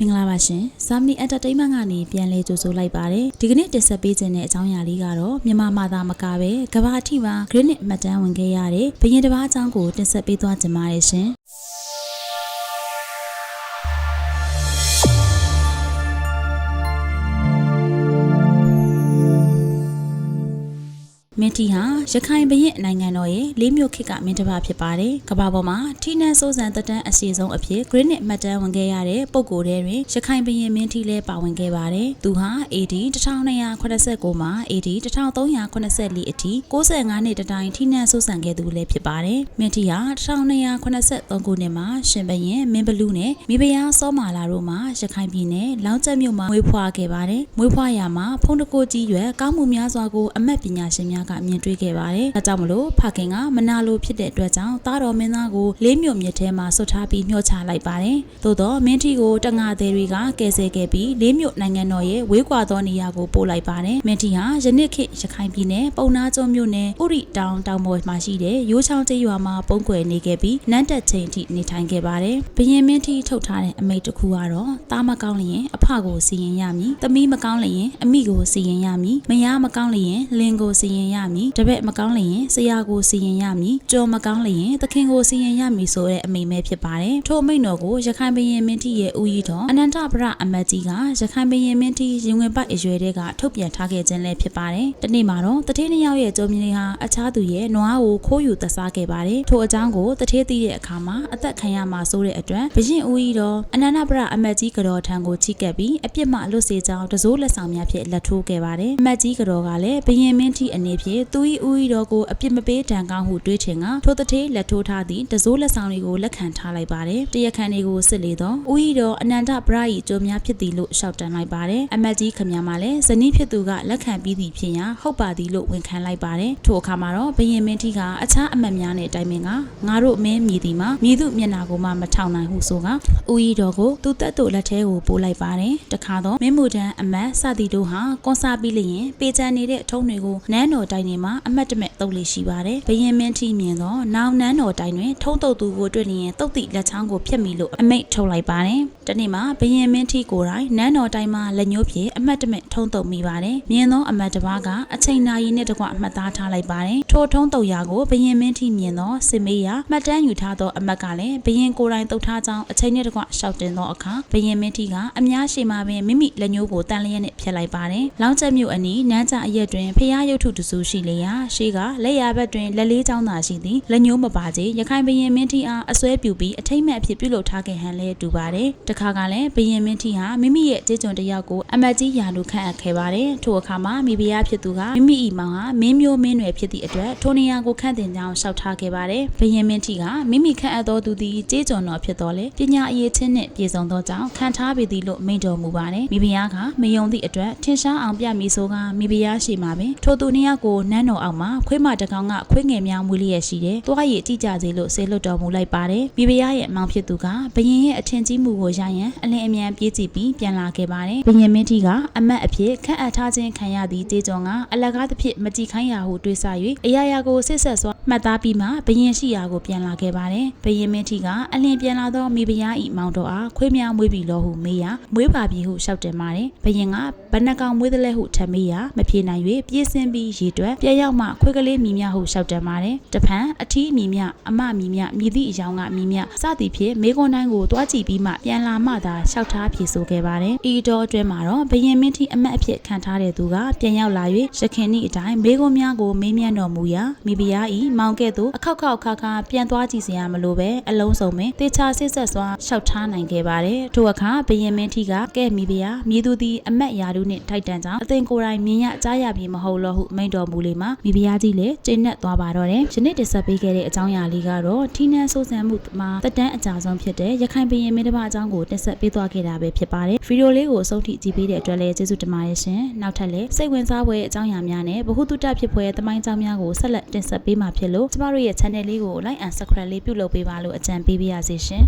မင်္ဂလာပါရှင်။ Samni Entertainment ကနေပြန်လဲကြိုဆိုလိုက်ပါတယ်။ဒီကနေ့တင်ဆက်ပေးခြင်းတဲ့အကြောင်းအရာလေးကတော့မြန်မာမှာသာမကပဲကမ္ဘာအထိပါ Granite မှတ်တမ်းဝင်ခဲ့ရတဲ့ဘရင်တစ်ပါးအကြောင်းကိုတင်ဆက်ပေးသွားကြပါရရှင်။ မင်းတီဟာရခိုင်ဘရင်နိုင်ငံတော်ရဲ့လေးမြို့ခေတ်ကမင်းတစ်ပါးဖြစ်ပါတယ်။ကမ္ဘာပေါ်မှာထိနန်းစိုးစံတက်တန်းအစီဆုံးအဖြစ် Granite မှတ်တမ်းဝင်ခဲ့ရတဲ့ပုံကိုယ်တွေတွင်ရခိုင်ဘရင်မင်းတီလည်းပါဝင်ခဲ့ပါတယ်။သူဟာ AD 1289မှာ AD 1384အထိ65နှစ်တတိုင်းထိနန်းစိုးစံခဲ့သူလည်းဖြစ်ပါတယ်။မင်းတီဟာ1283ခုနှစ်မှာရှင်ဘရင်မင်းဘလူးနဲ့မိဖုရားစောမာလာတို့မှရခိုင်ပြည်နယ်လောင်းကျက်မြို့မှာမွေးဖွားခဲ့ပါတယ်။မွေးဖွားရာမှာဖုန်တကိုကြီးရွယ်ကောင်းမှုများစွာကိုအမတ်ပညာရှင်များကမြင်တွေ့ခဲ့ပါတယ်။ဒါကြောင့်မလို့ဖခင်ကမနာလိုဖြစ်တဲ့အတွက်ကြောင့်သားတော်မင်းသားကိုလေးမြို့မြစ်ထဲမှာဆွတ်ထားပြီးမျှောချလိုက်ပါတယ်။သို့တော့မင်းထီကိုတငါသေးတွေကကယ်ဆယ်ခဲ့ပြီးလေးမြို့နိုင်ငံတော်ရဲ့ဝေးကွာသောနေရာကိုပို့လိုက်ပါတယ်။မင်းထီဟာယနေ့ခေတ်ရခိုင်ပြည်နယ်ပုံနာကျွန်းမြို့နယ်ဥရိတောင်တောင်ပေါ်မှာရှိတဲ့ရိုးချောင်းကျေးရွာမှာပုံကွယ်နေခဲ့ပြီးနန်းတက်ချိန်အထိနေထိုင်ခဲ့ပါတယ်။ဘရင်မင်းထီထုတ်ထားတဲ့အမိန့်တစ်ခုကတော့တားမကောင်းလျင်အဖကိုစီရင်ရမည်။သမီးမကောင်းလျင်အမိကိုစီရင်ရမည်။မယားမကောင်းလျင်လင်ကိုစီရင်ရမည်။တပည့်မကောင်းလျင်ဆရာကိုစီရင်ရမည်။ကြော်မကောင်းလျင်သခင်ကိုစီရင်ရမည်ဆိုတဲ့အမိန့်ပဲဖြစ်ပါတယ်။ထို့အမိန့်တော်ကိုရခိုင်ဘရင်မင်းထီရဲ့ဦးရီတော်အနန္တပရအမတ်ကြီးကရခိုင်ဘရင်မင်းထီရင်ဝင်ပိုက်အရွယ်တွေကထုတ်ပြန်ထားခဲ့ခြင်းလည်းဖြစ်ပါတယ်။တနေ့မှာတော့တထေးနှစ်ယောက်ရဲ့ကြုံမြင်လေးဟာအခြားသူရဲ့နွားကိုခိုးယူသစားခဲ့ပါတယ်။ထိုအကြောင်းကိုတထေးသိတဲ့အခါမှာအသက်ခံရမှာစိုးတဲ့အတွက်ဘရင်ဦးရီတော်အနန္တပရအမတ်ကြီးကတော်ထံကိုချိကပ်ပြီးအပြစ်မှလွတ်စေကြောင်းတစိုးလက်ဆောင်များဖြင့်လက်ထိုးခဲ့ပါတယ်။အမတ်ကြီးကတော်ကလည်းဘရင်မင်းထီအနေဖြင့်သူ၏ဦးရီတော်ကိုအပြစ်မပေးတန်ကောင်းဟုတွေးချင်ကထိုတထေးလက်ထိုးထားသည့်တစိုးလက်ဆောင်တွေကိုလက်ခံထားလိုက်ပါတယ်။တရားခံတွေကိုစစ်လေတော့ဦးရီတော်အနန္တပရ၏ကြိုးများဖြစ်သည်လို့ရှောက်တန်လိုက်ပါတယ်။အမတ်ကြီးခမများမှလည်းဇနီးဖြစ်သူကလက်ခံပြီးသည်ဖြစ်ရာဟုတ်ပါသည်လို့ဝန်ခံလိုက်ပါတယ်။ထိုအခါမှာတော့ဘရင်မင်းထီကအခြားအမတ်များနဲ့တိုင်ပင်ကငါတို့မင်းမြည်သည်မှာမြည်သူမျက်နာကိုမှမထောင်နိုင်ဟုဆိုကဦးရီတော်ကိုသူတက်တို့လက်ထဲကိုပို့လိုက်ပါတယ်။တခါတော့မင်းမူတန်းအမတ်စသည်တို့ဟာကွန်ဆာပြီးလျင်ပေချန်နေတဲ့အထုံးတွေကိုနန်းတော်တိုင်တွေမှာအမတ်တမဲ့တုပ်လေးရှိပါတယ်။ဘရင်မင်းထီမြင်တော့နောင်နန်းတော်တိုင်တွင်ထုံးတုပ်သူကိုတွေ့လျင်တုတ်တိလက်ချောင်းကိုဖျက်မိလို့အမိတ်ထုတ်လိုက်ပါတယ်။တနေ့မှာဘရင်မင်းထီကိုယ်တိုင်နန်းတော်တိုင်မှာလက်ညှိုးဖြင့်အမတ်တမဲ့ထုံးတုပ်မိပါတယ်။မြင်သောအမတ်တစ်ပါးကအချိန်နာရီနဲ့တကွမှတ်သားထားလိုက်ပါတယ်။ထိုထုံးတုပ်ရာကိုဘရင်မင်းထီမြင်သောစစ်မေးရာမှတ်တမ်းယူထားသောအမတ်ကလည်းဘရင်ကိုယ်တိုင်တုပ်ထားကြောင်းအချိန်နဲ့တကွရှောက်တင်သောအခါဘရင်မင်းထီကအများရှိမှပင်မိမိလက်ညှိုးကိုတန်လျက်နဲ့ဖျက်လိုက်ပါတယ်။လောင်းချက်မြို့အနီးနန်းကြအရက်တွင်ဖျားရုပ်ထုတစုရှိလေရာရှေးကလက်ရဘက်တွင်လက်လေးချောင်းသာရှိသည်လက်ညှိုးမပါကြရခိုင်ဘရင်မင်းထီအားအစွဲပြုပြီးအထိမ့်မဲ့အဖြစ်ပြုလုပ်ထားခဲ့ဟန်လဲတူပါတယ်။တခါကလည်းဘရင်မင်းထီဟာမိမိရဲ့ကြေးကျွန်တစ်ယောက်ကိုအမတ်ကြီးယာလူခန့်အပ်ခဲ့ပါတယ်။ထိုအခါမှာမိဖုရားဖြစ်သူကမိမိ၏မောင်ဟာမင်းမျိုးမင်းနွယ်ဖြစ်သည့်အတွက်ထိုနေရာကိုခန့်တင်ကြောင်းလျှောက်ထားခဲ့ပါတယ်။ဘရင်မင်းထီကမိမိခန့်အပ်သောသူသည်ကြေးကျွန်တော်ဖြစ်တော်လေပညာအရေးချင်းနှင့်ပြည်စုံသောကြောင့်ခံထားပေသည်လို့မိန့်တော်မူပါတယ်။မိဖုရားကမယုံသည့်အတွက်ထင်ရှားအောင်ပြမိဆိုကမိဖုရားရှိမှာပင်ထိုသူနှစ်ယောက်ကိုနန်းတော်အောက်မှာခွေးမတကောင်ကခွေးငယ်များမွေးလျက်ရှိတယ်။တွားရည်တိကျစေလို့ဆေလွတ်တော်မူလိုက်ပါတယ်။မိဖုရားရဲ့အမောင်ဖြစ်သူကဘရင်ရဲ့အထင်ကြီးမှုကိုရရန်အလင်းအမြန်ပြေးကြည့်ပြီးပြန်လာခဲ့ပါတယ်။ဘရင်မင်းကြီးကအမတ်အဖြစ်ခန့်အပ်ထားခြင်းခံရသည့်တေကျော်ကအလကားသဖြင့်မကြည်ခိုင်းရာဟုတွေးဆ၍အရာရာကိုဆစ်ဆက်စွာ မှတ်သားပြီးမှဘရင်ရှိရာကိုပြန်လာခဲ့ပါတယ်။ဘရင်မင်းကြီးကအလင်းပြန်လာသောမိဖုရား၏မောင်တော်အားခွေးများမွေးပြီလို့ဟုမေးရာမွေးပါပြီဟုရှောက်တင်ပါတယ်။ဘရင်ကဘဏ္ဍကောင်မွေးတယ်လဲဟုထပ်မေးရာမဖြေနိုင်၍ပြေးဆင်းပြီးရေတွက်ပြရောက်မှခွေးကလေးမိမြဟုရှောက်တင်ပါတယ်။တဖန်အထီးမိမြအမမိမြမြည်သည့်အယောင်ကမိမြစသည်ဖြင့်မေကွန်တိုင်းကိုတွားကြည့်ပြီးမှပြန်လာမှသာရှောက်ထားဖြေဆိုခဲ့ပါတယ်။ဤတော်အတွင်းမှာတော့ဘရင်မင်းထီအမတ်အဖြစ်ခံထားတဲ့သူကပြန်ရောက်လာ၍ရခင်ဤအတိုင်းမေကွန်များကိုမေးမြန်းတော်မူရာမိဖုရားဤမောင်ကဲ့သို့အခောက်ခောက်ခါခါပြန်သွားကြည့်စရာမလိုပဲအလုံးစုံပင်တေချာဆစ်ဆက်စွာရှောက်ထားနိုင်ခဲ့ပါတယ်။ထိုအခါဘရင်မင်းထီကကဲ့မိဖုရားမြည်သူသည်အမတ်ယာတို့နှင့်ထိုက်တန်ကြောင်းအသင်ကိုယ်တိုင်မြင်ရကြားရပြီမဟုတ်လို့ဟုမိန့်တော်မူလေမှာမိဖုရားကြီးလည်းကျင့်နဲ့သွားပါတော့တယ်။ယနေ့တင်ဆက်ပေးခဲ့တဲ့အကြောင်းအရာလေးကတော့ထီနန်းဆိုးဆန်မှုမှာတက်တန်းအကြဆုံးဖြစ်တဲ့ရခိုင်ဘရင်မင်းတစ်ပါးအကြောင်းကိုတင်ဆက်ပေးသွားခဲ့တာပဲဖြစ်ပါတယ်။ဗီဒီယိုလေးကိုအဆုံးထိကြည့်ပေးတဲ့အတွက်လည်းကျေးဇူးတင်ပါတယ်ရှင်။နောက်ထပ်လည်းစိတ်ဝင်စားဖွယ်အကြောင်းအရာများနဲ့ဗဟုသုတဖြစ်ဖွယ်သမိုင်းကြောင်းများကိုဆက်လက်တင်ဆက်ပေးမှာဖြစ်လို့ကျမတို့ရဲ့ channel လေးကို like and subscribe လေးပြုလုပ်ပေးပါလို့အကြံပေးပါရစေရှင်။